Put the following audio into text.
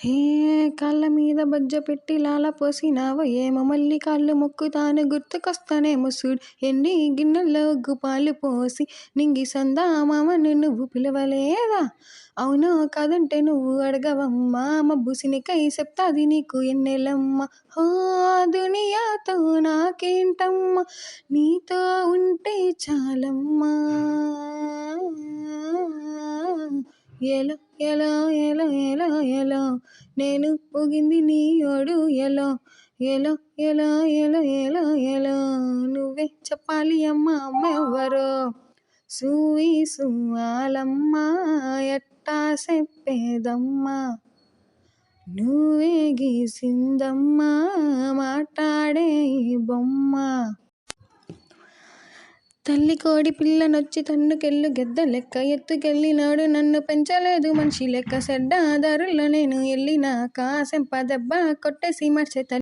హే కాళ్ళ మీద బజ్జ పెట్టి లాల పోసినావో ఏమో మళ్ళీ కాళ్ళు మొక్కుతాను గుర్తుకొస్తానేమో సూడు ఎన్ని గిన్నెల్లో గుపాలు పాలు పోసి నింగి సందామామను నువ్వు పిలవలేదా? అవునో కాదంటే నువ్వు అడగవమ్మా మబ్బుసినికై చెప్తాది నీకు ఎన్నెలమ్మ? హో దునియాతో నాకేంటమ్మా? నీతో ఉంటే చాలమ్మా. ఎలో ఎలో ఎలో ఎలో ఎలో? నేను పొగింది నీ ఓడు ఎలో? ఎలో ఎలో ఎలో ఎలో ఎలో? నువ్వే చెప్పాలి అమ్మ అమ్మెవ్వరో సూయి సువాలమ్మ ఎట్టా చెప్పేదమ్మా? నువ్వే గీసిందమ్మా మాట్లాడే బొమ్మ? తల్లి కోడి పిల్లనొచ్చి తన్నుకెళ్ళు గెద్ద లెక్క ఎత్తుకెళ్ళినాడు. నన్ను పెంచలేదు మనిషి లెక్క. సెడ్డ దారుల్లో నేను ఎల్లినాక సెంప దెబ్బ కొట్టేసి మర్చె